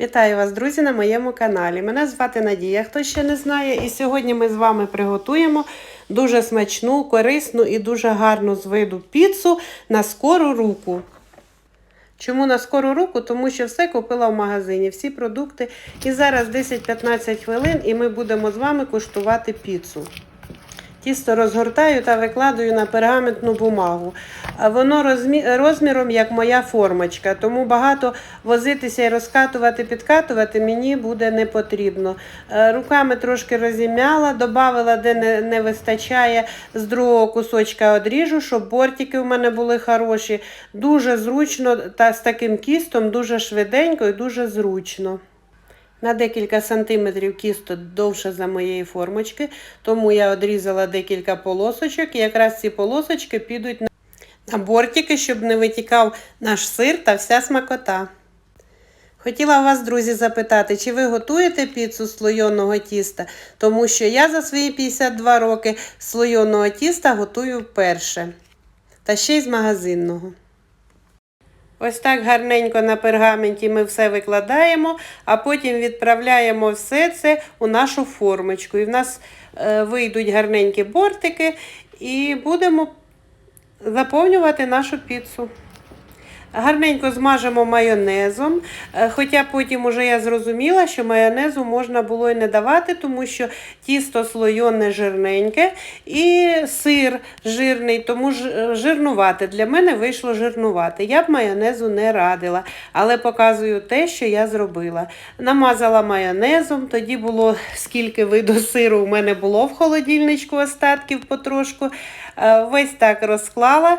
Вітаю вас, друзі, на моєму каналі. Мене звати Надія, хто ще не знає. І сьогодні ми з вами приготуємо дуже смачну, корисну і дуже гарну з виду піцу на скору руку. Чому на скору руку? Тому що все купила в магазині, всі продукти. І зараз 10-15 хвилин і ми будемо з вами куштувати піцу. Тісто розгортаю та викладаю на пергаментну бумагу. Воно розмі... розміром як моя формочка, тому багато возитися і розкатувати, підкатувати мені буде не потрібно. Е, Руками трошки розім'яла, додавила, де не, не вистачає, з другого кусочка одріжу, щоб бортики у мене були хороші. Дуже зручно та з таким кістом, дуже швиденько і дуже зручно. На декілька сантиметрів кісто довше за моєї формочки, тому я одрізала декілька полосочок, і якраз ці полосочки підуть на- бортики, щоб не витікав наш сир та вся смакота. Хотіла вас, друзі, запитати, чи ви готуєте піцу з слойоного тіста? Тому що я за свої 52 роки слойоного тіста готую вперше. Та ще й з магазинного. Ось так гарненько на пергаменті ми все викладаємо, а потім відправляємо все це у нашу формочку. І в нас е, вийдуть гарненькі бортики, і будемо заповнювати нашу піцу. Гарненько змажемо майонезом, е, хоча потім уже я зрозуміла, що майонезу можна було і не давати, тому що тісто слойоне жирненьке і сир жирний, тому е, жирнувати. Для мене вийшло жирнувати. Я б майонезу не радила, але показую те, що я зробила. Намазала майонезом, тоді було скільки виду сиру у мене було в холодильничку остатків потрошку. Е, Весь так розклала.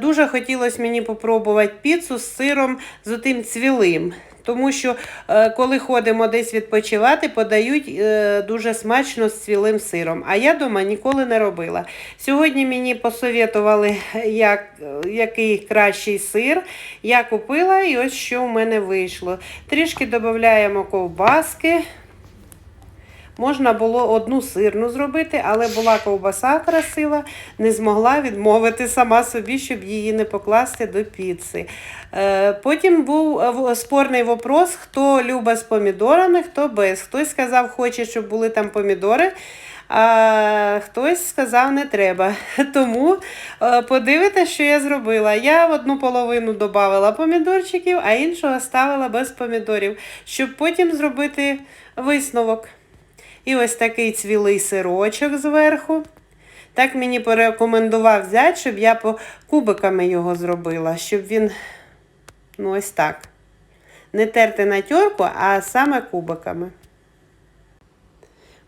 Дуже хотілося мені попробувати піцу з сиром з отим цвілим. Тому що е, коли ходимо десь відпочивати, подають е, дуже смачно з цвілим сиром. А я дома ніколи не робила. Сьогодні мені посовітували, як, який кращий сир. Я купила і ось що в мене вийшло. Трішки додаємо ковбаски. Можна було одну сирну зробити, але була ковбаса красива, не змогла відмовити сама собі, щоб її не покласти до піци. Е, Потім був е, спорний вопрос, хто любить з помідорами, хто без. Хтось сказав, хоче, щоб були там помідори. А хтось сказав, не треба. Тому е, подивитися, що я зробила. Я в одну половину додавала помідорчиків, а іншу оставила без помідорів, щоб потім зробити висновок. І ось такий цвілий сирочок зверху. Так мені порекомендував взяти, щоб я по кубиками його зробила, щоб він, ну ось так. Не терти на тьорку, а саме кубиками.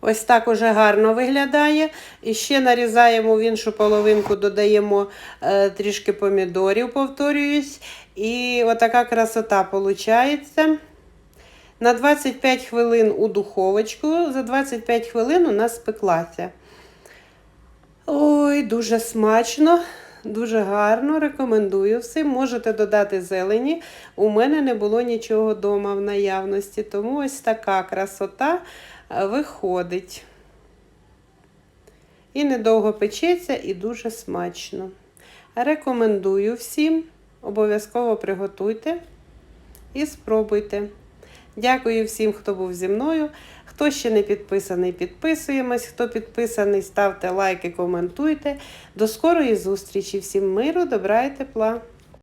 Ось так уже гарно виглядає. І ще нарізаємо в іншу половинку, додаємо е, трішки помідорів, повторююсь. І отака красота виходить. На 25 хвилин у духовочку. За 25 хвилин у нас спеклася. Ой, дуже смачно, дуже гарно. Рекомендую всім. Можете додати зелені. У мене не було нічого вдома в наявності, тому ось така красота е, виходить. І недовго печеться, і дуже смачно. Рекомендую всім. Обов'язково приготуйте і спробуйте. Дякую всім, хто був зі мною. Хто ще не підписаний, підписуємось. Хто підписаний, ставте лайки, коментуйте. До скорої зустрічі. Всім миру, добра і тепла.